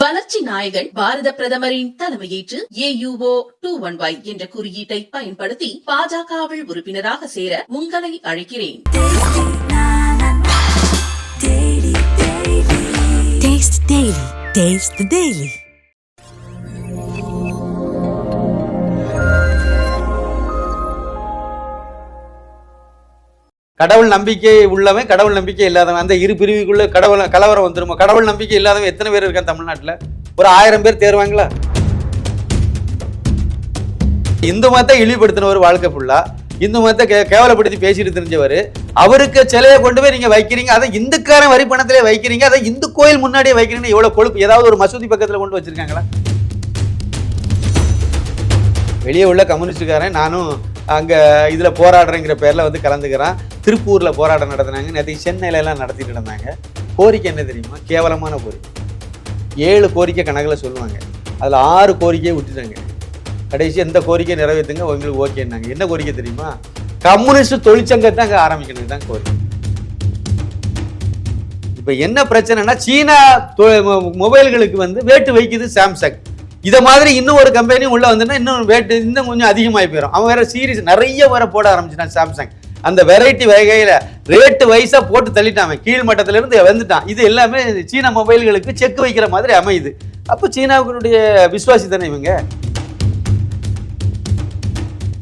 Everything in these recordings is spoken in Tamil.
வளர்ச்சி நாயகன் பாரத பிரதமரின் தலைமையேற்று ஏயுஓ டூ ஒன் ஒய் என்ற குறியீட்டை பயன்படுத்தி பாஜகவில் உறுப்பினராக சேர உங்களை அழைக்கிறேன் Taste Daily. Taste the Daily. கடவுள் நம்பிக்கை உள்ளவன் கடவுள் நம்பிக்கை இல்லாதவன். அந்த இரு பிரிவுக்குள்ள கடவுள் கலவரம் வந்துருமா? கடவுள் நம்பிக்கை இல்லாதவன் எத்தனை பேர் இருக்கான் தமிழ்நாட்டில்? ஒரு ஆயிரம் பேர் தேர்வாங்களா? இந்து மதத்தை இழிவுபடுத்தின ஒரு வாழ்க்கை ஃபுல்லா இந்து மதத்தை கே கேவலப்படுத்தி பேசிட்டு தெரிஞ்சவர். அவருக்கு சிலையை கொண்டு போய் நீங்கள் வைக்கிறீங்க அதை இந்துக்காரன் வரி பணத்திலே வைக்கிறீங்க அதை இந்து கோயில் முன்னாடியே வைக்கிறீங்கன்னு எவ்வளோ கொழுப்பு ஏதாவது ஒரு மசூதி பக்கத்தில் கொண்டு வச்சிருக்காங்களா? வெளியே உள்ள கம்யூனிஸ்டுக்காரன் நானும் அங்கே இதில் போராடுறேங்கிற பேரில் வந்து கலந்துக்கிறான். திருப்பூரில் போராட்டம் நடத்தினாங்க. நேற்று சென்னையிலலாம் நடத்திட்டு இருந்தாங்க கோரிக்கை என்ன தெரியுமா? கேவலமான கோரிக்கை. ஏழு கோரிக்கை கணக்கில் சொல்லுவாங்க. அதில் ஆறு கோரிக்கையை விட்டுட்டாங்க. கடைசி எந்த கோரிக்கை நிறைவேற்றுங்க உங்களுக்கு ஓகேன்னாங்க என்ன கோரிக்கை தெரியுமா? கம்யூனிஸ்ட் தொழிற்சங்கத்தை அங்கே ஆரம்பிக்கணும். தான் கோரிக்கை. இப்போ என்ன பிரச்சனைனா சீனா தொ- மொ- மொபைல்களுக்கு வந்து வேட்டு வைக்குது சாம்சங். இதை மாதிரி இன்னும் ஒரு கம்பெனி உள்ளே வந்துன்னா இன்னும் வேட்டு இன்னும் கொஞ்சம் அதிகமாகி போயிடும் அவன் வேற சீரிஸ் நிறைய வேற போட ஆரம்பிச்சிட்டான் சாம்சங். அந்த வெரைட்டி வகையில் ரேட்டு வைஸாக போட்டு தள்ளிட்டான் கீழ் மட்டத்திலிருந்து வந்துட்டான். இது எல்லாமே சீன மொபைல்களுக்கு செக் வைக்கிற மாதிரி அமையுது. அப்போ சீனாவுடைய விஸ்வாசி தானே இவங்க?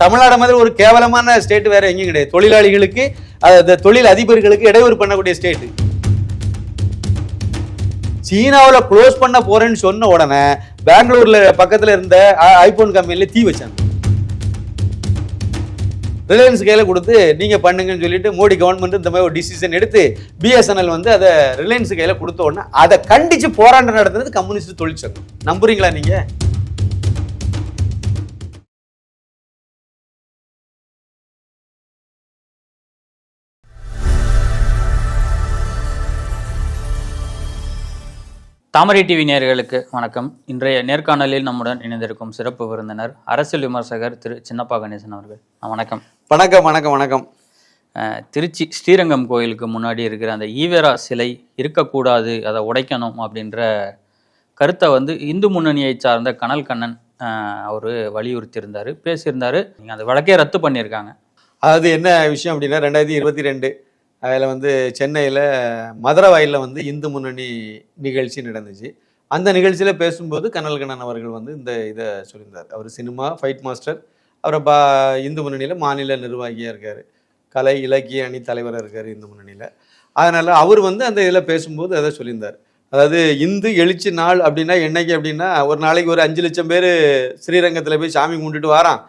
தமிழ்நாடு மாதிரி ஒரு கேவலமான ஸ்டேட் வேற எங்கேயும் கிடையாது. தொழிலாளிகளுக்கு அந்த தொழில் அதிபர்களுக்கு இடையூறு பண்ணக்கூடிய ஸ்டேட்டு சீனாவில் க்ளோஸ் பண்ண போறேன்னு சொன்ன உடனே பெங்களூர்ல பக்கத்துல இருந்த ஐபோன் கம்பெனில தீ வச்சாங்க. ரிலையன்ஸ் கையில கொடுத்து நீங்க பண்ணுங்கன்னு சொல்லிட்டு மோடி கவர்மெண்ட் இந்த மாதிரி ஒரு டிசிஷன் எடுத்து பிஎஸ்என்எல் வந்து அதை ரிலையன்ஸ் கையில கொடுத்த உடனே அதை கண்டிச்சு போராட்டம் நடத்துனது கம்யூனிஸ்ட் தொழிற்சங்கம். நம்புறீங்களா நீங்க? தாமரை டிவி நேயர்களுக்கு வணக்கம். இன்றைய நேர்காணலில் நம்முடன் இணைந்திருக்கும் சிறப்பு விருந்தினர் அரசியல் விமர்சகர் திரு சின்னப்பா கணேசன் அவர்கள். வணக்கம். வணக்கம் வணக்கம் வணக்கம். திருச்சி ஸ்ரீரங்கம் கோயிலுக்கு முன்னாடி இருக்கிற அந்த ஈவேரா சிலை இருக்கக்கூடாது அதை உடைக்கணும் அப்படின்ற கருத்தை வந்து இந்து முன்னணியை சார்ந்த கனல் கண்ணன் அவர் வலியுறுத்தியிருந்தார் பேசியிருந்தாரு. நீங்கள் அந்த வழக்கே ரத்து பண்ணியிருக்காங்க. அதாவது என்ன விஷயம் அப்படின்னா ரெண்டாயிரத்தி இருபத்தி ரெண்டு அதில் வந்து சென்னையில் மதுரவாயில் வாயிலில் வந்து இந்து முன்னணி நிகழ்ச்சி நடந்துச்சு. அந்த நிகழ்ச்சியில் பேசும்போது கனல் கண்ணன் அவர்கள் வந்து இந்த இதை சொல்லியிருந்தார். அவர் சினிமா ஃபைட் மாஸ்டர் அவரை பா இந்து முன்னணியில் மாநில நிர்வாகியாக இருக்கார். கலை இலக்கிய அணி தலைவராக இருக்கார் இந்து முன்னணியில். அதனால் அவர் வந்து அந்த இதில் பேசும்போது அதை சொல்லியிருந்தார். அதாவது இந்து எழுச்சி நாள் அப்படின்னா என்னைக்கு அப்படின்னா ஒரு நாளைக்கு ஒரு அஞ்சு லட்சம் பேர் ஸ்ரீரங்கத்தில் போய் சாமி கும்பிட்டுட்டு வரான்.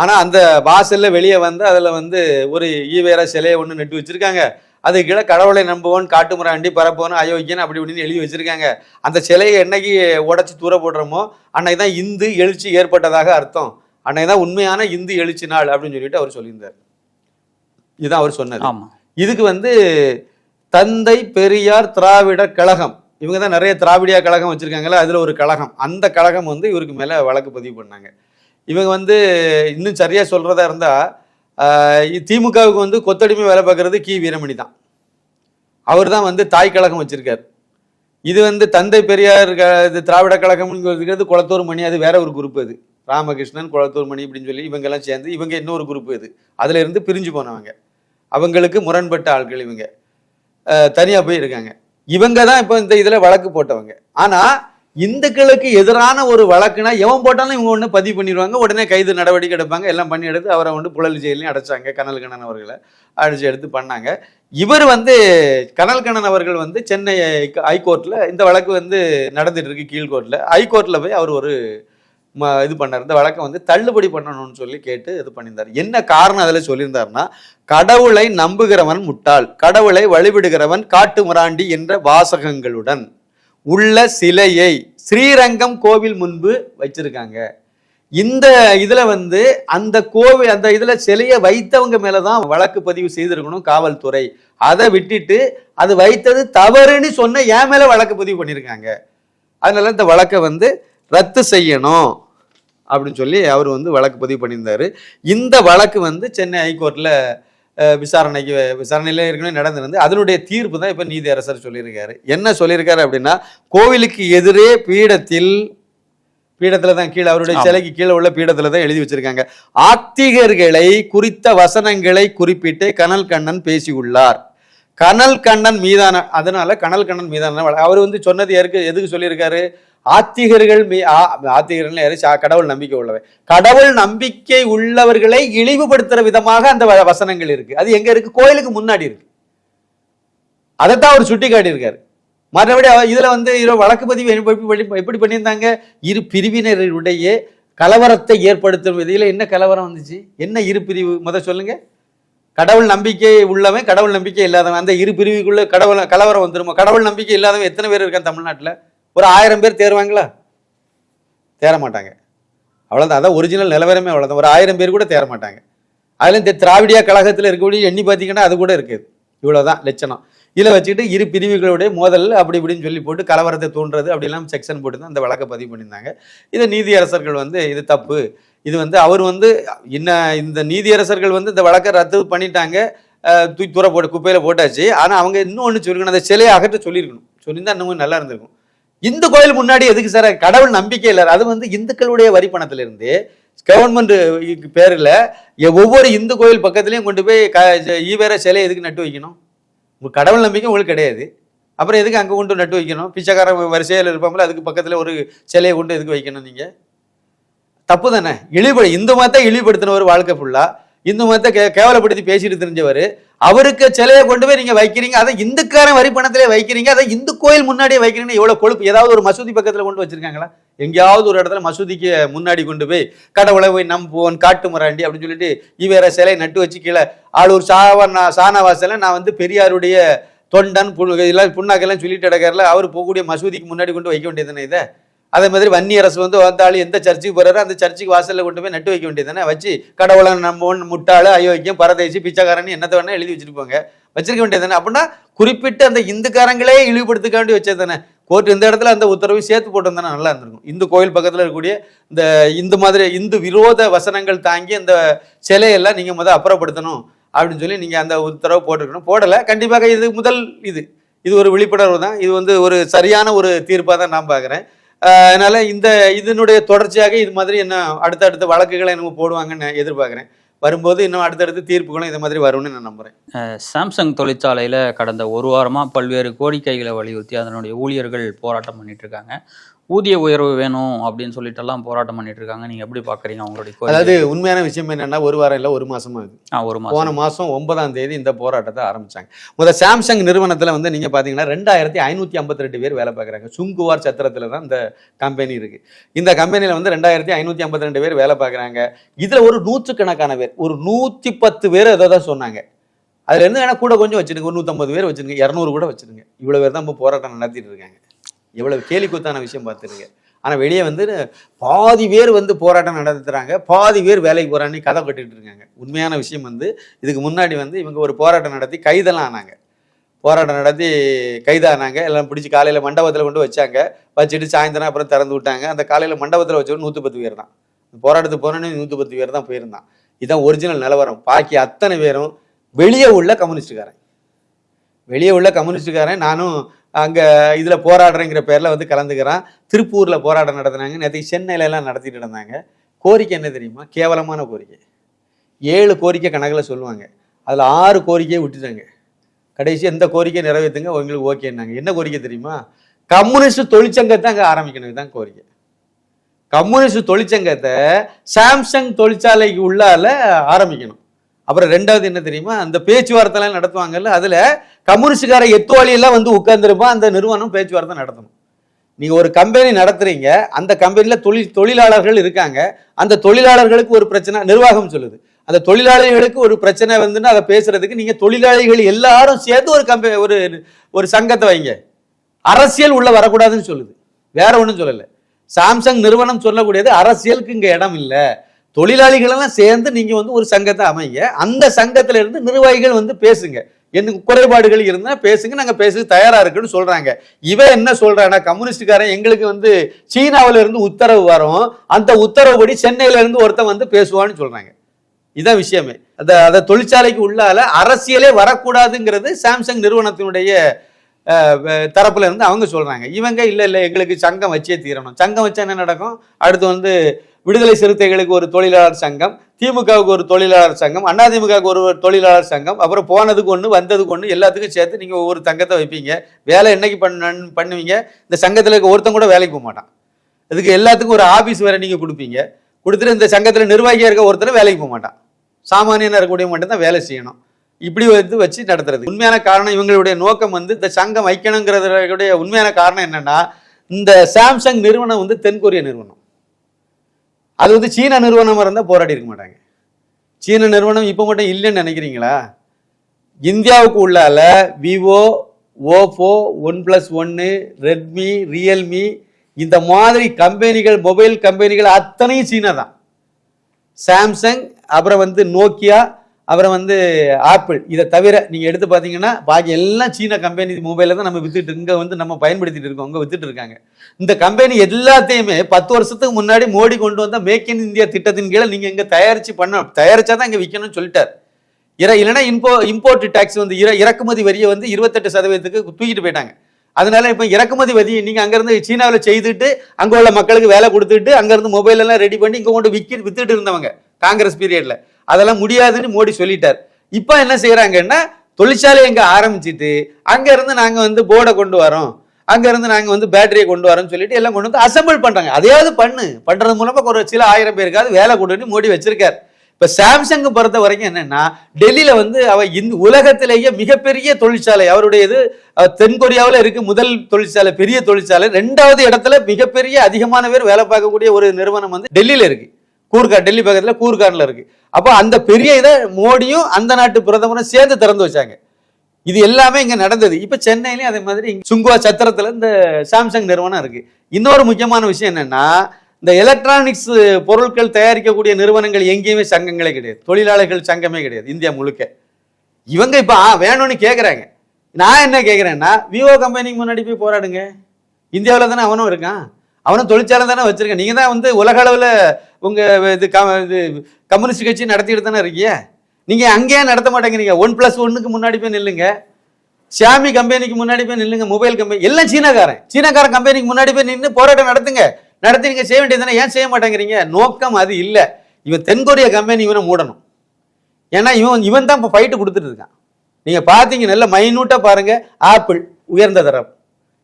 ஆனால் அந்த வாசல்ல வெளியே வந்து அதில் வந்து ஒரு ஈவேரா சிலையை ஒன்று நட்டு வச்சிருக்காங்க. அது கீழே கடவுளை நம்புவோன் காட்டுமிராண்டி பரப்போன் அயோக்கியன் அப்படி இப்படின்னு எழுதி வச்சிருக்காங்க. அந்த சிலையை என்னைக்கு உடைச்சி தூர போடுறோமோ அன்னைக்கு தான் இந்து எழுச்சி ஏற்பட்டதாக அர்த்தம். அன்னைக்கு தான் உண்மையான இந்து எழுச்சி நாள் அப்படின்னு சொல்லிட்டு அவர் சொல்லியிருந்தார். இதுதான் அவர் சொன்னது. ஆமாம் இதுக்கு வந்து தந்தை பெரியார் திராவிட கழகம். இவங்க தான் நிறைய திராவிடியா கழகம் வச்சிருக்காங்கல்ல அதுல ஒரு கழகம். அந்த கழகம் வந்து இவருக்கு மேல வழக்கு பதிவு பண்ணாங்க. இவங்க வந்து இன்னும் சரியாக சொல்கிறதா இருந்தால் திமுகவுக்கு வந்து கொத்தடிமை வேலை பார்க்கறது கி. வீரமணி தான். அவர் தான் வந்து தாய் கழகம் வச்சுருக்கார். இது வந்து தந்தை பெரியார் இது திராவிட கழகம்ங்கிறது குளத்தூர் மணி அது வேற ஒரு குரூப் அது. ராமகிருஷ்ணன் குளத்தூர் மணி அப்படின்னு சொல்லி இவங்கெல்லாம் சேர்ந்து இவங்க இன்னொரு குரூப் இது. அதில் இருந்து பிரிஞ்சு போனவங்க. அவங்களுக்கு முரண்பட்ட ஆட்கள் இவங்க. தனியாக போய் இருக்காங்க இவங்க தான் இப்போ இந்த இதில் வழக்கு போட்டவங்க. ஆனால் இந்துக்களுக்கு எதிரான ஒரு வழக்குனா எவன் போட்டாலும் இவங்க ஒன்று பதிவு பண்ணிடுவாங்க. உடனே கைது நடவடிக்கை எடுப்பாங்க. எல்லாம் பண்ணி எடுத்து அவரை வந்து புழல் ஜெயிலையும் அடைச்சாங்க. கனல் கண்ணன் அவர்களை அடிச்சு எடுத்து பண்ணாங்க. இவர் வந்து கனல் கண்ணன் அவர்கள் வந்து சென்னை ஹைகோர்ட்டில் இந்த வழக்கு வந்து நடந்துட்டு இருக்கு கீழ்கோர்ட்டில் ஹைகோர்ட்டில் போய் அவர் ஒரு ம இது பண்ணார். இந்த வழக்கை வந்து தள்ளுபடி பண்ணணும்னு சொல்லி கேட்டு இது பண்ணியிருந்தார். என்ன காரணம் அதில் சொல்லியிருந்தார்னா கடவுளை நம்புகிறவன் முட்டாள். கடவுளை வழிபடுகிறவன் காட்டு முராண்டி என்ற வாசகங்களுடன். உள்ள சிலையை ஸ்ரீரங்கம் கோவில் முன்பு வச்சிருக்காங்க. இந்த இதில் வந்து அந்த கோவில் அந்த இதில் சிலையை வைத்தவங்க மேலே தான் வழக்கு பதிவு செய்திருக்கணும் காவல்துறை. அதை விட்டுட்டு அது வைத்தது தவறுன்னு சொன்ன என் மேலே வழக்கு பதிவு பண்ணியிருக்காங்க அதனால இந்த வழக்கை வந்து ரத்து செய்யணும் அப்படின்னு சொல்லி அவர் வந்து வழக்கு பதிவு பண்ணியிருந்தார். இந்த வழக்கு வந்து சென்னை ஹைகோர்ட்டில் விசாரணைக்கு விசாரணையில ஏற்கனவே நடந்திருந்து அதனுடைய தீர்ப்பு தான் இப்போ நீதியரசர் சொல்லியிருக்காரு. என்ன சொல்லியிருக்காரு அப்படின்னா கோவிலுக்கு எதிரே பீடத்தில் பீடத்துல தான் கீழே அவருடைய. சிலைக்கு கீழே உள்ள பீடத்துல தான் எழுதி வச்சிருக்காங்க. ஆத்திகர்களை குறித்த வசனங்களை குறிப்பிட்டு கனல் கண்ணன் பேசியுள்ளார். கனல் கண்ணன் மீதான அதனால கனல் கண்ணன் மீதான அவர் வந்து சொன்னது யாருக்கு எதுக்கு சொல்லியிருக்காரு? ஆத்திகர்கள் மீ ஆ- ஆத்திகர்கள் கடவுள் நம்பிக்கை உள்ளவன் கடவுள் நம்பிக்கை உள்ளவர்களை இழிவுபடுத்துற விதமாக அந்த வ- வசனங்கள் இருக்கு. அது எங்க இருக்கு? கோயிலுக்கு முன்னாடி இருக்கு. அதைத்தான் அவர் சுட்டி காட்டியிருக்காரு மற்றபடி இதுல வந்து வழக்கு பதிவு எப்படி பண்ணியிருந்தாங்க? இரு பிரிவினருடைய கலவரத்தை ஏற்படுத்தும் இதில் என்ன கலவரம் வந்துச்சு? என்ன இரு பிரிவு? முத சொல்லுங்க. கடவுள் நம்பிக்கை உள்ளவன் கடவுள் நம்பிக்கை இல்லாதவன். அந்த இரு பிரிவுக்குள்ள கடவுள் கலவரம் வந்துருமா? கடவுள் நம்பிக்கை இல்லாதவன் எத்தனை பேர் இருக்கான் தமிழ்நாட்டில்? ஒரு ஆயிரம் பேர் தேருவாங்களா? தேர மாட்டாங்க அவ்வளவுதான். அதான் ஒரிஜினல் நிலவரமே அவ்வளோதான் ஒரு ஆயிரம் பேர் கூட தேர மாட்டாங்க இந்த திராவிடியா கழகத்தில் இருக்கக்கூடிய எண்ணி பார்த்தீங்கன்னா அது கூட இருக்குது இவ்வளோதான் லட்சணம். இதில் வச்சுக்கிட்டு இரு பிரிவுகளுடைய மோதல் அப்படி இப்படின்னு சொல்லி போட்டு கலவரத்தை தூண்டுறது அப்படிலாம் செக்ஷன் போட்டு தான் அந்த வழக்கை பதிவு பண்ணியிருந்தாங்க. இதை நீதியரசர்கள் வந்து இது தப்பு. இது வந்து அவர் வந்து என்ன இந்த நீதியரசர்கள் வந்து இந்த வழக்கை ரத்து பண்ணிட்டாங்க. தூக்கி தூர போட்டு குப்பையில் போட்டாச்சு. ஆனால் அவங்க இன்னும் ஒன்று சொல்லிருக்கணும். அந்த சிலையை அகற்ற சொல்லியிருக்கணும். சொல்லியிருந்தா இன்னும் நல்லா இருந்திருக்கும். இந்து கோயில் முன்னாடி எதுக்கு சார்? கடவுள் நம்பிக்கை இல்லை. அது வந்து இந்துக்களுடைய வரி பணத்திலிருந்து கவர்மெண்ட் பேரில் ஒவ்வொரு இந்து கோயில் பக்கத்துலேயும் கொண்டு போய் க ஈவேர சிலையை எதுக்கு நட்டு வைக்கணும்? உங்கள் கடவுள் நம்பிக்கை உங்களுக்கு கிடையாது. அப்புறம் எதுக்கு அங்கே கொண்டு நட்டு வைக்கணும்? பிச்சைக்கார வரிசையில் இருப்பாங்களோ அதுக்கு பக்கத்தில் ஒரு சிலையை கொண்டு எதுக்கு வைக்கணும் நீங்கள் தப்பு தானே. இழிவு இந்து மதத்தை இழிவுபடுத்தின ஒரு வாழ்க்கை ஃபுல்லாக இந்து மதத்தை கே கேவலப்படுத்தி பேசிட்டு தெரிஞ்சவர். அவருக்கு சிலையை கொண்டு போய் நீங்கள் வைக்கிறீங்க அதை இந்துக்காரன் வரி பணத்திலே வைக்கிறீங்க அதை இந்து கோயில் முன்னாடியே வைக்கிறீங்கன்னா எவ்வளோ கொழுப்பு ஏதாவது ஒரு மசூதி பக்கத்தில் கொண்டு வச்சிருக்காங்களா? எங்கேயாவது ஒரு இடத்துல மசூதிக்கு முன்னாடி கொண்டு போய் கடவுளை போய் நம்புவோன் காட்டு முறாண்டி அப்படின்னு சொல்லிட்டு இவேற சிலை நட்டு வச்சு கீழே ஆளூர் சாவண்ணா சாணவாசல நான் வந்து பெரியாருடைய தொண்டன் புண்ணு எல்லாம் புண்ணாக்கெல்லாம் சொல்லிட்டு கிடக்காருல அவர் போகக்கூடிய மசூதிக்கு முன்னாடி கொண்டு வைக்க வேண்டியதுன்னு இதை? அதே மாதிரி வன்னி அரசு வந்து வந்தாலும் எந்த சர்ச்சுக்கு போறாரோ அந்த சர்ச்சுக்கு வாசல்ல கொண்டு போய் நட்டு வைக்க வேண்டியது தானே வச்சு கடவுளை நம்ம முட்டாள் அயோக்கியம் பரதேசி பிச்சைக்காரன் என்னத்தை வேணா எழுதி வச்சிருப்பாங்க. வச்சிருக்க வேண்டியது தானே அப்படின்னா குறிப்பிட்டு அந்த இந்துக்காரங்களே இழிவுபடுத்திக்க வேண்டி வச்சது தானே கோர்ட் இந்த இடத்துல அந்த உத்தரவை சேர்த்து போட்டிருந்தானே? நல்லா இருந்திருக்கும். இந்து கோயில் பக்கத்தில் இருக்கக்கூடிய இந்த இந்து மாதிரி இந்து விரோத வசனங்கள் தாங்கி அந்த சிலையெல்லாம் நீங்கள் முதல் அப்புறப்படுத்தணும் அப்படின்னு சொல்லி நீங்கள் அந்த உத்தரவு போட்டிருக்கணும். போடலை. கண்டிப்பாக இது முதல் இது. இது ஒரு விழிப்புணர்வு தான். இது வந்து ஒரு சரியான ஒரு தீர்ப்பாக தான் நான் பார்க்குறேன். அதனால இந்த இதனுடைய தொடர்ச்சியாக இது மாதிரி என்ன அடுத்தடுத்த வழக்குகளை நம்ம போடுவாங்கன்னு எதிர்பார்க்குறேன். வரும்போது இன்னும் அடுத்தடுத்து தீர்ப்புகளும் இது மாதிரி வரும்னு நான் நம்புறேன். சாம்சங் தொழிற்சாலையில் கடந்த ஒரு வாரமாக பல்வேறு கோரிக்கைகளை வலியுறுத்தி அதனுடைய ஊழியர்கள் போராட்டம் பண்ணிட்டு இருக்காங்க. ஊதிய உயர்வு வேணும் அப்படின்னு சொல்லிட்டெல்லாம் போராட்டம் பண்ணிட்டு இருக்காங்க நீங்க எப்படி பாக்குறீங்க அவங்களுடைய? அதாவது உண்மையான விஷயம் என்னன்னா ஒரு வாரம் இல்லை ஒரு மாசமா ஆ, ஒரு மாசம். போன மாசம் ஒன்பதாம் தேதி இந்த போராட்டத்தை ஆரம்பிச்சாங்க. முத சாம்சங் நிறுவனத்துல வந்து நீங்க பாத்தீங்கன்னா ரெண்டாயிரத்தி ஐநூத்தி ஐம்பத்தி ரெண்டு பேர் வேலை பார்க்குறாங்க சுங்குவார் சத்திரத்துல தான் இந்த கம்பெனி இருக்கு. இந்த கம்பெனில வந்து ரெண்டாயிரத்தி ஐநூத்தி ஐம்பத்தி ரெண்டு பேர் வேலை பார்க்குறாங்க இதுல ஒரு நூற்றுக்கணக்கான பேர் ஒரு நூத்தி பத்து பேர் ஏதோ தான் சொன்னாங்க. அதுல இருந்து வேணா கூட கொஞ்சம் வச்சிருங்க ஒரு நூற்றம்பது பேர் வச்சிருங்க இரநூறு கூட வச்சிருங்க இவ்வளவு பேர் தான் இப்போ போராட்டம் நடத்திட்டு இருக்காங்க. எவ்வளவு கேலிக்குத்தான விஷயம் பார்த்துருங்க. ஆனா வெளியே வந்து பாதி பேர் வந்து போராட்டம் நடத்துறாங்க. பாதி பேர் வேலைக்கு போறான்னு கதை கட்டிட்டு இருக்காங்க. உண்மையான விஷயம் வந்து இதுக்கு முன்னாடி வந்து இவங்க ஒரு போராட்டம் நடத்தி கைதெல்லாம் ஆனாங்க. போராட்டம் நடத்தி கைதானாங்க. எல்லாம் பிடிச்சி காலையில் மண்டபத்தில் கொண்டு வச்சாங்க. வச்சுட்டு சாயந்தரம் அப்புறம் திறந்து விட்டாங்க. அந்த காலையில் மண்டபத்தில் வச்சவங்க நூற்றி பத்து பேர் தான். போராட்டத்துக்கு போனோன்னே நூற்றி பத்து பேர் தான் போயிருந்தான். இதுதான் ஒரிஜினல் நிலவரம். பாக்கி அத்தனை பேரும் வெளியே உள்ள கம்யூனிஸ்டுக்காரன். வெளியே உள்ள கம்யூனிஸ்டுக்காரன். நானும் அங்கே இதில் போராடுறேங்கிற பேரில் வந்து கலந்துக்கிறான். திருப்பூரில் போராட்டம் நடத்துனாங்க. நேற்று சென்னையிலலாம் நடத்திட்டு இருந்தாங்க. கோரிக்கை என்ன தெரியுமா? கேவலமான கோரிக்கை. ஏழு கோரிக்கை கணக்கில் சொல்லுவாங்க. அதில் ஆறு கோரிக்கையை விட்டுட்டாங்க. கடைசி எந்த கோரிக்கை நிறைவேற்றுங்க உங்களுக்கு ஓகேன்னாங்க என்ன கோரிக்கை தெரியுமா? கம்யூனிஸ்ட் தொழிற்சங்கத்தை அங்கே ஆரம்பிக்கணும். தான் கோரிக்கை. கம்யூனிஸ்ட் தொழிற்சங்கத்தை சாம்சங் தொழிற்சாலைக்கு உள்ளால ஆரம்பிக்கணும். அப்புறம் ரெண்டாவது என்ன தெரியுமா? அந்த பேச்சுவார்த்தைலாம் நடத்துவாங்கல்ல அதில் கம்யூனிஸ்டுக்கார எத்துவாளி வந்து உட்கார்ந்துருப்பான் அந்த நிறுவனம் பேச்சுவார்த்தை நடத்தணும். நீங்கள் ஒரு கம்பெனி நடத்துகிறீங்க அந்த கம்பெனியில் தொழில் தொழிலாளர்கள் இருக்காங்க அந்த தொழிலாளர்களுக்கு ஒரு பிரச்சனை நிர்வாகம் சொல்லுது. அந்த தொழிலாளிகளுக்கு ஒரு பிரச்சனை வந்துன்னா அதை பேசுறதுக்கு நீங்கள் தொழிலாளிகள் எல்லாரும் சேர்ந்து ஒரு கம்பெனி ஒரு ஒரு சங்கத்தை வைங்க. அரசியல் உள்ளே வரக்கூடாதுன்னு சொல்லுது. வேற ஒன்றும் சொல்லலை. சாம்சங் நிறுவனம் சொல்லக்கூடியது அரசியலுக்கு இங்கே இடம் இல்லை. தொழிலாளிகள் எல்லாம் சேர்ந்து நீங்கள் வந்து ஒரு சங்கத்தை அமைங்க. அந்த சங்கத்திலிருந்து நிர்வாகிகள் வந்து பேசுங்க. எனக்கு குறைபாடுகள் இருந்தால் பேசுங்க நாங்கள் பேச தயாராக இருக்குன்னு சொல்கிறாங்க இவன் என்ன சொல்கிறான்னா கம்யூனிஸ்டுக்காரன் எங்களுக்கு வந்து சீனாவில் இருந்து உத்தரவு வரும். அந்த உத்தரவுப்படி சென்னையிலேருந்து ஒருத்தன் வந்து பேசுவான்னு சொல்கிறாங்க இதான் விஷயமே. அந்த அந்த தொழிற்சாலைக்கு உள்ளால அரசியலே வரக்கூடாதுங்கிறது சாம்சங் நிறுவனத்தினுடைய தரப்புல இருந்து அவங்க சொல்றாங்க. இவங்க இல்லை இல்லை எங்களுக்கு சங்கம் வச்சே தீரணும். சங்கம் வச்சா என்ன நடக்கும்? அடுத்து வந்து விடுதலை சிறுத்தைகளுக்கு ஒரு தொழிலாளர் சங்கம் திமுகவுக்கு ஒரு தொழிலாளர் சங்கம் அதிமுகவுக்கு ஒரு தொழிலாளர் சங்கம் அப்புறம் போனதுக்கு ஒன்று வந்ததுக்கு ஒன்று எல்லாத்துக்கும் சேர்த்து நீங்கள் ஒவ்வொரு தங்கத்தை வைப்பீங்க. வேலை என்னைக்கு பண்ண பண்ணுவீங்க? இந்த சங்கத்தில் இருக்க ஒருத்தன் கூட வேலைக்கு போக மாட்டான். இதுக்கு எல்லாத்துக்கும் ஒரு ஆஃபீஸ் வேறு நீங்கள் கொடுப்பீங்க. கொடுத்துட்டு இந்த சங்கத்தில் நிர்வாகியாக இருக்க ஒருத்தர் வேலைக்கு போக மாட்டான். சாமானியனாக இருக்கக்கூடிய மட்டும் தான் வேலை செய்யணும். இப்படி வந்து வச்சு நடத்துறது. உண்மையான காரணம் இவங்களுடைய நோக்கம் வந்து இந்த சங்கம் வைக்கணுங்கிறதுடைய உண்மையான காரணம் என்னென்னா இந்த சாம்சங் நிறுவனம் வந்து தென்கொரிய நிறுவனம். அது வந்து சீன நிறுவனமாக இருந்தால் போராடி இருக்க மாட்டாங்க. சீன நிறுவனம் இப்போ மட்டும் இல்லைன்னு நினைக்கிறீங்களா? இந்தியாவுக்கு உள்ளால விவோ ஓப்போ ஒன் ப்ளஸ் ஒன்று ரெட்மி ரியல்மி இந்த மாதிரி கம்பெனிகள் மொபைல் கம்பெனிகள் அத்தனையும் சீனா தான். சாம்சங் அப்புறம் வந்து நோக்கியா அப்புறம் வந்து ஆப்பிள் இதை தவிர நீங்கள் எடுத்து பார்த்தீங்கன்னா பாக்கி எல்லாம் சீன கம்பெனி மொபைலில் தான் நம்ம வித்துட்டு இங்கே வந்து நம்ம பயன்படுத்திட்டு இருக்கோம் அங்கே வித்துட்டு இருக்காங்க. இந்த கம்பெனி எல்லாத்தையுமே பத்து வருஷத்துக்கு முன்னாடி மோடி கொண்டு வந்த மேக் இன் இந்தியா திட்டத்தின் கீழே நீங்கள் இங்கே தயாரிச்சு பண்ண தயாரிச்சா தான் இங்கே விற்கணும்னு சொல்லிட்டார். இற இல்லைன்னா இம்போ இம்போர்ட் டேக்ஸ் வந்து இற இறக்குமதி வரியை வந்து இருபத்தெட்டு சதவீதத்துக்கு தூக்கிட்டு போயிட்டாங்க. அதனால இப்போ இறக்குமதி வரி நீங்கள் அங்கேருந்து சீனாவில் செய்துட்டு அங்கே உள்ள மக்களுக்கு வேலை கொடுத்துட்டு அங்கேருந்து மொபைல் எல்லாம் ரெடி பண்ணி இங்கே கொண்டு விற்க வித்துட்டு இருந்தவங்க காங்கிரஸ் பீரியடில் அதெல்லாம் முடியாதுன்னு மோடி சொல்லிட்டார். இப்போ என்ன செய்யறாங்கன்னா தொழிற்சாலை எங்க ஆரம்பிச்சிட்டு அங்க இருந்து நாங்க வந்து போர்டை கொண்டு வரோம். அங்க இருந்து நாங்க வந்து பேட்டரியை கொண்டு வரோம்னு சொல்லிட்டு எல்லாம் கொண்டு வந்து அசெம்பிள் பண்றாங்க. அதையாவது பண்ணு. பண்றது மூலமா ஒரு சில ஆயிரம் பேருக்காவது வேலை கொடுன்னு மோடி வச்சிருக்கார். இப்ப சாம்சங் பொறுத்த வரைக்கும் என்னன்னா டெல்லியில வந்து அவ இந்த உலகத்திலேயே மிகப்பெரிய தொழிற்சாலை அவருடையது இது தென்கொரியாவில் இருக்கு முதல் தொழிற்சாலை பெரிய தொழிற்சாலை. ரெண்டாவது இடத்துல மிகப்பெரிய அதிகமான பேர் வேலை பார்க்கக்கூடிய ஒரு நிறுவனம் வந்து டெல்லியில இருக்கு. கூர்கா டெல்லி பக்கத்தில் கூர்கானில் இருக்குது அப்போ அந்த பெரிய இதை மோடியும் அந்த நாட்டு பிரதமரும் சேர்ந்து திறந்து வச்சாங்க. இது எல்லாமே இங்கே நடந்தது. இப்போ சென்னையிலையும் அதே மாதிரி சுங்குவா சத்திரத்தில் இந்த சாம்சங் நிறுவனம் இருக்குது இன்னொரு முக்கியமான விஷயம் என்னென்னா இந்த எலக்ட்ரானிக்ஸ் பொருட்கள் தயாரிக்கக்கூடிய நிறுவனங்கள் எங்கேயுமே சங்கங்களே கிடையாது. தொழிலாளர்கள் சங்கமே கிடையாது இந்தியா முழுக்க. இவங்க இப்போ ஆ, வேணும்னு கேட்குறாங்க நான் என்ன கேட்குறேன்னா விவோ கம்பெனிக்கு முன்னாடி போய் போராடுங்க. இந்தியாவில் தானே அவனும் இருக்கான். அவனும் தொழிற்சாலை தானே வச்சிருக்கேன் நீங்க தான் வந்து உலக அளவில் உங்க இது க- இது கம்யூனிஸ்ட் கட்சி நடத்திட்டு தானே இருக்கீங்க? நீங்க அங்கேயே நடத்த மாட்டேங்கிறீங்க. ஒன் பிளஸ் ஒன்னுக்கு முன்னாடி போய் நில்லுங்க. ஷாமி கம்பெனிக்கு முன்னாடி போய் நில்லுங்க. மொபைல் கம்பெனி எல்லாம் சீனாக்காரன். சீனாக்காரன் கம்பெனிக்கு முன்னாடி போய் நின்று போராட்டம் நடத்துங்க. நடத்தி நீங்க செய்ய வேண்டியது தானே. ஏன் செய்ய மாட்டேங்கிறீங்க? நோக்கம் அது இல்லை. இவன் தென்கொரிய கம்பெனி இவனை மூடணும். ஏன்னா இவன் இவன் தான் இப்போ ஃபைட்டு கொடுத்துட்டு இருக்கான். நீங்க பாத்தீங்க நல்ல மைனூட்டா பாருங்க. ஆப்பிள் உயர்ந்த தரம்.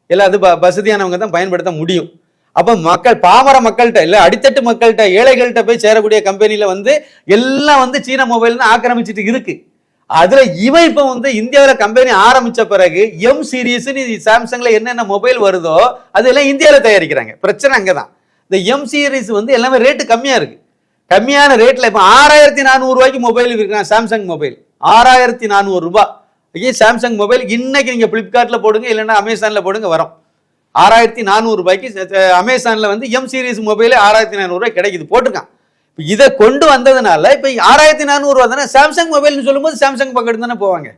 எல்லாம் அது ப- வசதியானவங்க தான் பயன்படுத்த முடியும். அப்ப மக்கள் பாமர மக்கள்கிட்ட இல்ல அடித்தட்டு மக்கள்கிட்ட ஏழைகள்கிட்ட போய் சேரக்கூடிய கம்பெனியில் வந்து எல்லாம் வந்து சீன மொபைல் ஆக்கிரமிச்சிட்டு இருக்கு. அதுல இவன் இப்ப வந்து இந்தியாவில் கம்பெனி ஆரம்பிச்ச பிறகு எம் சீரிஸ் சாம்சங்ல என்னென்ன மொபைல் வருதோ அதெல்லாம் இந்தியாவில தயாரிக்கிறாங்க. பிரச்சனை அங்கதான். இந்த எம் சீரீஸ் வந்து எல்லாமே ரேட்டு கம்மியா இருக்கு. கம்மியான ரேட்ல இப்ப ஆறாயிரத்தி நானூறு ரூபாய்க்கு மொபைல் இருக்கிறான் சாம்சங் மொபைல் ஆறாயிரத்தி நானூறு ரூபாய். சாம்சங் மொபைல் இன்னைக்கு நீங்க பிளிப்கார்ட்ல போடுங்க இல்லைன்னா அமேசான்ல போடுங்க வரும். ஆறாயிரத்தி நானூறு ரூபாய்க்கு வந்து எம் சீரிஸ் மொபைலே ஆறாயிரத்தி நானூறு கிடைக்குது போட்டிருக்கான். இப்போ இதை கொண்டு வந்ததுனால இப்போ ஆறாயிரத்தி நானூறுரூவா தானே சாம்சங் மொபைல்னு சொல்லும்போது சாம்சங் பக்கெட்டு தானே போவாங்க.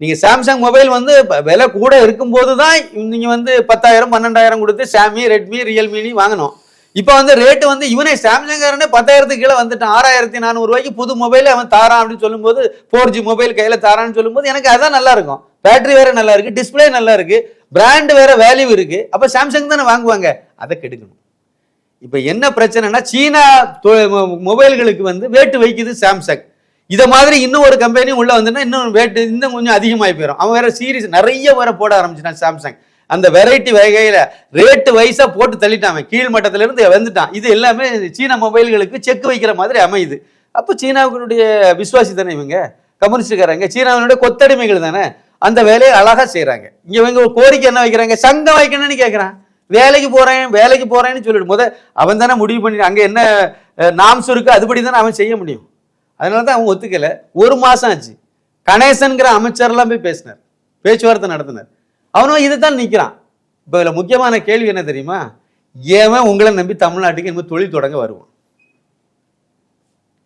நீங்கள் சாம்சங் மொபைல் வந்து விலை கூட இருக்கும்போது தான் நீங்கள் வந்து பத்தாயிரம் பன்னெண்டாயிரம் கொடுத்து சாமி ரெட்மி ரியல்மினி வாங்கணும். இப்போ வந்து ரேட்டு வந்து இவனே சாம்சங்காரனே பத்தாயிரத்துக்கு கீழே வந்துட்டான். ஆறாயிரத்தி நானூறுபாய்க்கு புது மொபைல் அவன் தாரான் அப்படின்னு சொல்லும்போது ஃபோர் ஜி மொபைல் கையில் தாரான்னு சொல்லும்போது எனக்கு அதான் நல்லா இருக்கும். பேட்டரி வேறு நல்லா இருக்குது டிஸ்பிளே நல்லா இருக்குது பிராண்டு வேற வேல்யூ இருக்கு. அப்ப சாம்சங் தானே வாங்குவாங்க. அதை கெடுக்கணும். இப்ப என்ன பிரச்சனைனா சீனா மொ- மொபைல்களுக்கு வந்து வேட்டு வைக்குது சாம்சங் இதை மாதிரி இன்னும் ஒரு கம்பெனி உள்ள வந்துன்னா இன்னும் வேட்டு இன்னும் கொஞ்சம் அதிகமாகி போயிடும் அவன் வேற சீரிஸ் நிறைய வேற போட ஆரம்பிச்சிட்டான் சாம்சங் அந்த வெரைட்டி வகையில ரேட்டு வைஸா போட்டு தள்ளிட்டான் கீழ் மட்டத்துல இருந்து வந்துட்டான். இது எல்லாமே சீன மொபைல்களுக்கு செக் வைக்கிற மாதிரி அமையுது. அப்போ சீனாவுடைய விசுவாசி தானே இவங்க? கம்யூனிஸ்டுக்காரங்க. சீனாவினுடைய கொத்தடிமைகள் தானே? அந்த வேலையை அழகா செய்றாங்க. இங்க இவங்க கோரிக்கை என்ன வைக்கிறாங்க? சங்கம் வைக்கணும்னு கேட்குறான் வேலைக்கு போறேன் வேலைக்கு போறேன்னு சொல்லிட்டு முத அவன் தானே முடிவு பண்ணி அங்க என்ன நாம்ஸ் இருக்கு அதுபடி தானே அவன் செய்ய முடியும். அதனால தான் அவன் ஒத்துக்கல. ஒரு மாசம் ஆச்சு. கணேசன்கிற அமைச்சர்லாம் போய் பேசினார். பேச்சுவார்த்தை நடத்தினார். அவனும் இதை தான் நிற்கிறான் இப்போ இதில் முக்கியமான கேள்வி என்ன தெரியுமா? ஏன் உங்களை நம்பி தமிழ்நாட்டுக்கு இனிமேல் தொழில் தொடங்க வருவான்.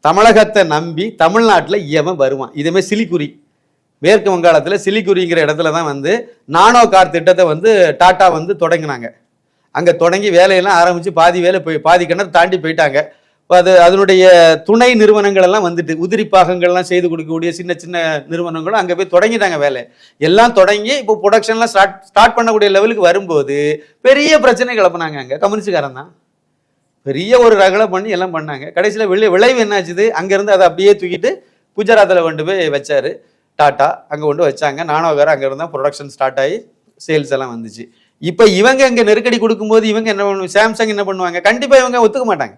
தமிழகத்தை நம்பி தமிழ்நாட்டில் ஏவன் வருவான். இதுமே சிலிக்குறி. மேற்கு வங்காளத்தில் சிலிகுரிங்கிற இடத்துல தான் வந்து நானோ கார் திட்டத்தை வந்து டாட்டா வந்து தொடங்கினாங்க. அங்கே தொடங்கி வேலையெல்லாம் ஆரம்பித்து பாதி வேலை போய் பாதி கிணறு தாண்டி போயிட்டாங்க. அது அதனுடைய துணை நிறுவனங்கள் எல்லாம் வந்துட்டு உதிரி பாகங்கள்லாம் செய்து கொடுக்கக்கூடிய சின்ன சின்ன நிறுவனங்களும் அங்கே போய் தொடங்கிட்டாங்க வேலை. எல்லாம் தொடங்கி இப்போ ப்ரொடக்ஷன்லாம் ஸ்டார்ட் ஸ்டார்ட் பண்ணக்கூடிய லெவலுக்கு வரும்போது பெரிய பிரச்சனை கிளப்புனாங்க அங்கே. கம்யூனிஸ்டுக்காரன் தான். பெரிய ஒரு ரகலை பண்ணி எல்லாம் பண்ணாங்க. கடைசியில் விளை விளைவு என்னாச்சுது? அங்கேருந்து அதை அப்படியே தூக்கிட்டு குஜராத்தில் கொண்டு போய் வச்சாரு. டாட்டா அங்கே கொண்டு வச்சாங்க. நானோ வேறு அங்கே இருந்தால் ப்ரொடக்ஷன் ஸ்டார்ட் ஆகி சேல்ஸ் எல்லாம் வந்துச்சு. இப்போ இவங்க இங்கே நெருக்கடி கொடுக்கும்போது இவங்க என்ன பண்ணுவாங்க சாம்சங் என்ன பண்ணுவாங்க? கண்டிப்பாக இவங்க ஒத்துக்க மாட்டாங்க.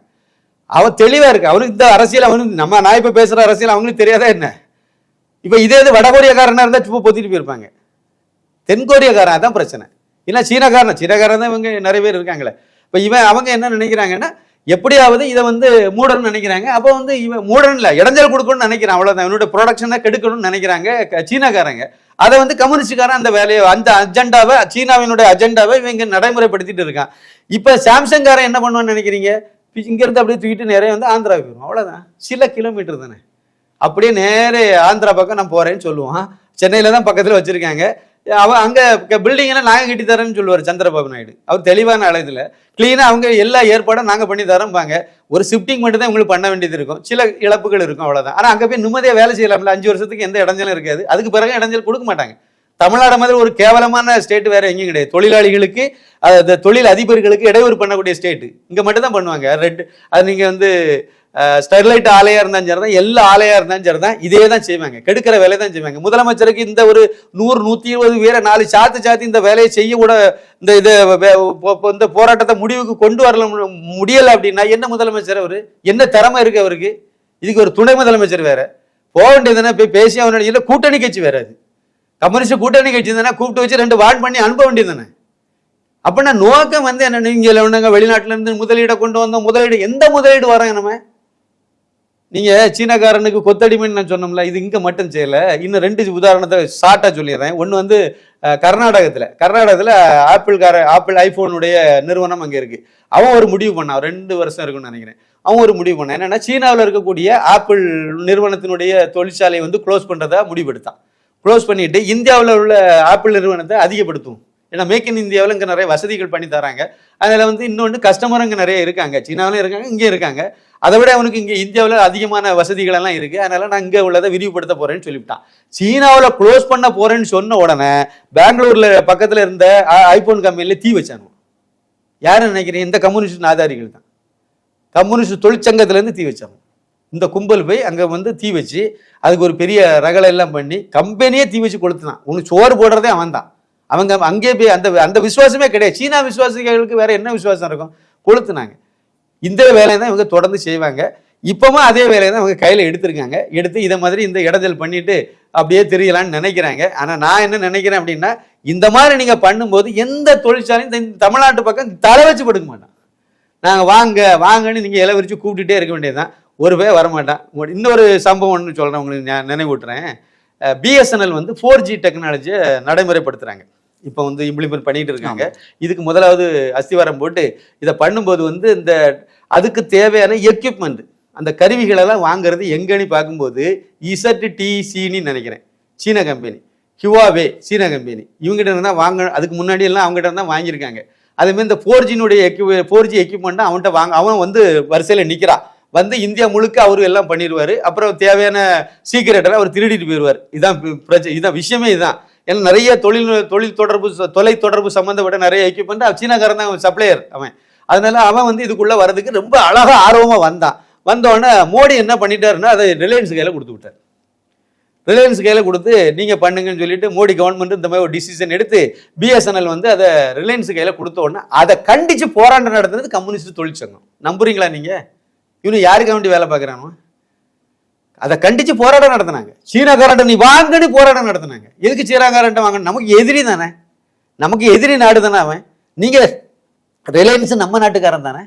அவன் தெளிவாக இருக்கு. அவனுக்கு இந்த அரசியல் அவனுக்கு நம்ம நான் இப்போ பேசுகிற அரசியல் அவங்களுக்கு தெரியாதா என்ன? இப்போ இதே இது வடகொரியாக்காரனாக இருந்தால் சும்மா பொத்திட்டு போயிருப்பாங்க. தென்கொரியாக்காரன் அதான் பிரச்சனை. ஏன்னா சீனாக்காரன். சீனாக்காரன் தான் இவங்க நிறைய பேர் இருக்காங்களே. இப்போ இவன் அவங்க என்ன நினைக்கிறாங்கன்னா எப்படியாவது இதை வந்து மூடன்னு நினைக்கிறாங்க. அப்போ வந்து இவன் மூடன் இல்லை இடைஞ்சல் கொடுக்கணும்னு நினைக்கிறான். அவ்வளோதான் இவனோட ப்ரொடக்ஷனை கெடுக்கணும்னு நினைக்கிறாங்க சீனாக்காரங்க. அதை வந்து கம்யூனிஸ்டுக்காரன் அந்த வேலையை அந்த அஜெண்டாவை சீனாவினுடைய அஜெண்டாவை இவங்க நடைமுறைப்படுத்திட்டு இருக்கான். இப்போ சாம்சங்காரன் என்ன பண்ணுவான்னு நினைக்கிறீங்க? இங்கேருந்து அப்படியே தூக்கிட்டு நிறைய வந்து ஆந்திராவுக்கு போயிடும் அவ்வளோதான் சில கிலோமீட்டர் தானே. அப்படியே நேரே ஆந்திரா பக்கம் நான் போகிறேன்னு சொல்லுவான். சென்னையில் தான் பக்கத்தில் வச்சுருக்காங்க. அவன் அங்கே பில்டிங்கெல்லாம் நாங்கள் கட்டி தரேன்னு சொல்லுவார் சந்திரபாபு நாயுடு. அவர் தெளிவான அளவில் கிளீனாக அவங்க எல்லா ஏற்பாடும் நாங்கள் பண்ணி தரோம்பாங்க. ஒரு ஷிஃப்டிங் மட்டும் தான் உங்களுக்கு பண்ண வேண்டியது இருக்கும். சில இழப்புகள் இருக்கும் அவ்வளோதான் ஆனால் அங்கே போய் நிம்மதியாக வேலை செய்யலாம்ல அஞ்சு வருஷத்துக்கு எந்த இடைஞ்சலும் இருக்காது. அதுக்கு பிறகு இடைஞ்சல் கொடுக்க மாட்டாங்க. தமிழ்நாடு மாதிரி ஒரு கேவலமான ஸ்டேட் வேற எங்கேயும் கிடையாது. தொழிலாளிகளுக்கு அது தொழில் அதிபர்களுக்கு இடையூறு பண்ணக்கூடிய ஸ்டேட் இங்கே மட்டும் தான் பண்ணுவாங்க. ரெட் அது நீங்கள் வந்து ஸ்டெர்லைட் ஆலையாக இருந்தாலும் சரி தான் எல்லா ஆலையாக இருந்தாலும் சரி தான் இதே தான் செய்வாங்க. கெடுக்கிற வேலையை தான் செய்வாங்க. முதலமைச்சருக்கு இந்த ஒரு நூறு நூற்றி இருபது பேரை நாலு சாத்து சாத்தி இந்த வேலையை செய்ய கூட இந்த இதை இந்த போராட்டத்தை முடிவுக்கு கொண்டு வரல முடியலை அப்படின்னா என்ன முதலமைச்சர் அவர்? என்ன திறமை இருக்கு அவருக்கு? இதுக்கு ஒரு துணை முதலமைச்சர் வேற. போக வேண்டியதுன்னா போய் பேசி அவனோட இல்லை கூட்டணி கட்சி வேற அது. கம்யூனிஸ்ட் கூட்டணி கட்சி தானே கூப்பிட்டு வச்சு ரெண்டு வார்ட் பண்ணி அனுப்ப வேண்டியது தானே. அப்படின்னா நோக்கம் வந்து என்ன? நீங்கள் வெளிநாட்டிலேருந்து முதலீடை கொண்டு வந்தோம் முதலீடு எந்த முதலீடு வரோம் நம்ம? நீங்க சீனக்காரனுக்கு கொத்தடிமைன்னு நான் சொன்னோம்ல இது இங்க மட்டும் செய்யல. இன்னும் ரெண்டு உதாரணத்தை ஷார்ட்டா சொல்லிடுறேன். ஒன்று வந்து கர்நாடகத்தில் கர்நாடகத்துல. கர்நாடகத்துல ஆப்பிள் கார ஆப்பிள் ஐபோனுடைய நிறுவனம் அங்க இருக்கு. அவன் ஒரு முடிவு பண்ணான். ரெண்டு வருஷம் இருக்கும்னு நினைக்கிறேன். அவன் ஒரு முடிவு பண்ணான். என்னன்னா சீனாவில் இருக்கக்கூடிய ஆப்பிள் நிறுவனத்தினுடைய தொழிற்சாலையை வந்து க்ளோஸ் பண்ணுறதா முடிவெடுத்தான். க்ளோஸ் பண்ணிட்டு இந்தியாவில் உள்ள ஆப்பிள் நிறுவனத்தை அதிகப்படுத்துவோம். ஏன்னா மேக் இன் இந்தியாவில் இங்கே நிறைய வசதிகள் பண்ணி தராங்க. அதில் வந்து இன்னொன்று கஸ்டமர் இங்கே நிறைய இருக்காங்க. சீனாவிலும் இருக்காங்க இங்கே இருக்காங்க. அதை விட அவனுக்கு இங்கே இந்தியாவில் அதிகமான வசதிகள் எல்லாம் இருக்குது அதனால நான் இங்கே உள்ளதை விரிவுபடுத்த போகிறேன்னு சொல்லிவிட்டான். சீனாவில் க்ளோஸ் பண்ண போகிறேன்னு சொன்ன உடனே பெங்களூரில் பக்கத்தில் இருந்த ஐபோன் கம்பெனியில் தீ வச்சாங்க. யாரும் நினைக்கிறேன் இந்த கம்யூனிஸ்ட் ஆதாரிகள் தான். கம்யூனிஸ்ட் தொழிற்சங்கத்திலேருந்து தீ வச்சாங்க. இந்த கும்பல் போய் அங்கே வந்து தீ வச்சு அதுக்கு ஒரு பெரிய ரகலை எல்லாம் பண்ணி கம்பெனியே தீ வச்சு கொளுத்துனான். உனக்கு சோறு போடுறதே அவன் தான் அவங்க அங்கேயே போய் அந்த அந்த விசுவாசமே கிடையாது. சீனா விசுவாசிகளுக்கு வேற என்ன விசுவாசம் இருக்கும்? கொளுத்துனாங்க. இந்த வேலையை தான் இவங்க தொடர்ந்து செய்வாங்க. இப்பவும் அதே வேலையை தான் இவங்க கையில் எடுத்திருக்காங்க. எடுத்து இதை மாதிரி இந்த இடத்தில் பண்ணிட்டு அப்படியே தெரியலான்னு நினைக்கிறாங்க. ஆனால் நான் என்ன நினைக்கிறேன் அப்படின்னா இந்த மாதிரி நீங்கள் பண்ணும்போது எந்த தொழிற்சாலையும் தமிழ்நாட்டு பக்கம் தலை வச்சு படுக்க மாட்டான். நாங்கள் வாங்க வாங்கன்னு நீங்கள் இலை விரிச்சு கூப்பிட்டுட்டே இருக்க வேண்டியதுதான். ஒரு பேர் வரமாட்டான். உங்க- இன்னொரு சம்பவம் ஒன்று சொல்கிறேன் உங்களுக்கு நினைவூட்டுறேன். பிஎஸ்என்எல் வந்து ஃபோர் ஜி டெக்னாலஜியை நடைமுறைப்படுத்துகிறாங்க இப்போ வந்து இம்ப்ளிமெண்ட் பண்ணிட்டு இருக்காங்க. இதுக்கு முதலாவது அஸ்திவாரம் போட்டு இதை பண்ணும்போது வந்து இந்த அதுக்கு தேவையான எக்யூப்மெண்ட் அந்த கருவிகளெல்லாம் வாங்குறது எங்கன்னு பார்க்கும்போது இசட் டிசின்னு நினைக்கிறேன். சீன கம்பெனி ஹிவாவே சீன கம்பெனி இவங்ககிட்ட இருந்தால் வாங்க அதுக்கு முன்னாடி எல்லாம் அவங்ககிட்ட தான் வாங்கியிருக்காங்க. அதேமாதிரி இந்த ஃபோர் ஜினுடைய எக்யூ ஃபோர் ஜி எக்யூப்மெண்ட்டை அவன்கிட்ட வாங்க அவன் வந்து வரிசையில் நிற்கிறான் வந்து இந்தியா முழுக்க அவரு எல்லாம் பண்ணிடுவார். அப்புறம் தேவையான சீக்கிரட்டெல்லாம் அவர் திருடிட்டு போயிடுவார். இதான் பி- பிரச்சனை இதான் விஷயமே இதுதான் ஏன்னா நிறைய தொழில் தொழில் தொடர்பு தொலை தொடர்பு சம்மந்தப்பட்ட நிறைய எக்யூப்மெண்ட் சீனாக்காரன் தான் சப்ளையர் அவன். அதனால அவன் வந்து இதுக்குள்ளே வர்றதுக்கு ரொம்ப அழகாக ஆர்வமாக வந்தான். வந்தோடனே மோடி என்ன பண்ணிட்டாருன்னா அதை ரிலையன்ஸ் கையில் கொடுத்து விட்டார். ரிலையன்ஸ் கையில் கொடுத்து நீங்கள் பண்ணுங்கன்னு சொல்லிட்டு மோடி கவர்மெண்ட் இந்த மாதிரி ஒரு டிசிஷன் எடுத்து பிஎஸ்என்எல் வந்து அதை ரிலையன்ஸ் கையில் கொடுத்த உடனே அதை கண்டித்து போராட்டம் நடத்துனது கம்யூனிஸ்ட் தொழிற்சங்கம். நம்புறீங்களா நீங்கள் இவனு யாருக்காக வேண்டி வேலை பார்க்குறானோ? அதை கண்டிச்சு போராட்டம் நடத்தினாங்க. சீனாக்காரன் நீ வாங்கன்னு போராட்டம் நடத்தினாங்க. எதுக்கு சீனாக்காரன் வாங்க நமக்கு எதிரி தானே. நமக்கு எதிரி நாடு தானே அவன். நீங்க ரிலையன்ஸ் நம்ம நாட்டுக்காரன் தானே.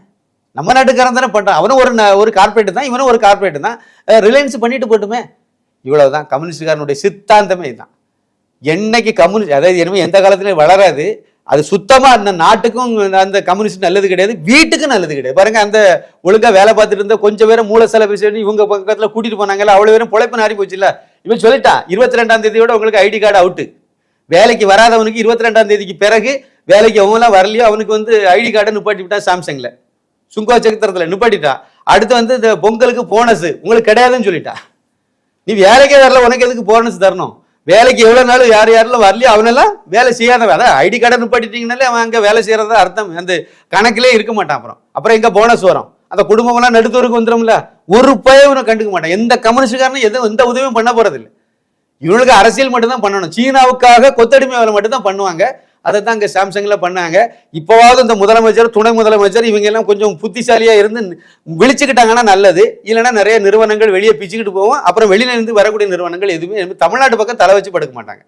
நம்ம நாட்டுக்காரன் தானே பண்ணுறான் அவனும் ஒரு ஒரு கார்பரேட் தான் இவனும் ஒரு கார்பரேட் தான். ரிலையன்ஸ் பண்ணிட்டு போட்டுமே. இவ்வளவுதான். கம்யூனிஸ்டுக்காரனுடைய சித்தாந்தமே இதுதான். என்னைக்கு கம்யூனிஸ்ட் அதாவது இனிமேல் எந்த காலத்துலேயும் வளராது. அது சுத்தமா அந்த நாட்டுக்கும் அந்த கம்யூனிஸ்ட் நல்லது கிடையாது வீட்டுக்கும் நல்லது கிடையாது. பாருங்க அந்த ஒழுங்கா வேலை பார்த்துட்டு இருந்த கொஞ்சம் பேரும் மூல செலவு செய்து இவங்க பக்கத்துல கூட்டிட்டு போனாங்கல்ல அவ்வளவு பேரும் பொழைப்பு நாரி போச்சுல்ல. இவன் சொல்லிட்டான் இருபத்தி ரெண்டாம் தேதியோட உங்களுக்கு ஐடி கார்டு அவுட்டு வேலைக்கு வராதவனுக்கு இருபத்தி ரெண்டாம் தேதிக்கு பிறகு வேலைக்கு அவங்களாம் வரலையோ அவனுக்கு வந்து ஐடி கார்டை நிப்பாட்டி விட்டான் சாம்சங்ல. சுங்கா சக்கரத்தில் நிப்பாட்டிட்டான். அடுத்து வந்து இந்த பொங்கலுக்கு போனஸ் உங்களுக்கு கிடையாதுன்னு சொல்லிட்டான். நீ வேலைக்கே வரல உனக்கு எதுக்கு போனஸ் தரணும்? வேலைக்கு எவ்வளோ நாள் யார் யாரெல்லாம் வரலையோ அவனெல்லாம் வேலை செய்யாதவன். அதான் ஐடி கார்டை நிப்பாட்டிட்டீங்கனாலே அவன் அங்கே வேலை செய்கிறதா அர்த்தம். அந்த கணக்கிலே இருக்க மாட்டான் அப்புறம். அப்புறம் எங்கே போனஸ் வரும். அந்த குடும்பமெல்லாம் நடுத்தூருக்கு வந்துடும்ல ஒரு பயவனை கண்டுக்க மாட்டான். எந்த கம்யூனிஸ்டுக்காரனும் எதுவும் எந்த உதவியும் பண்ண போகிறதில்ல இவனுக்கு அரசியல் மட்டும்தான் பண்ணணும். சீனாவுக்காக கொத்தடிமை வேலை மட்டும்தான் பண்ணுவாங்க. அதை தான் இங்கே சாம்சங்கில் பண்ணாங்க. இப்போவாவது இந்த முதலமைச்சர் துணை முதலமைச்சர் இவங்க எல்லாம் கொஞ்சம் புத்திசாலியாக இருந்து விழிச்சுக்கிட்டாங்கன்னா நல்லது. இல்லைன்னா நிறைய நிறுவனங்கள் வெளியே பிச்சுக்கிட்டு போவோம் அப்புறம் வெளியில இருந்து வரக்கூடிய நிறுவனங்கள் எதுவுமே தமிழ்நாட்டு பக்கம் தலை வச்சு படுக்க மாட்டாங்க.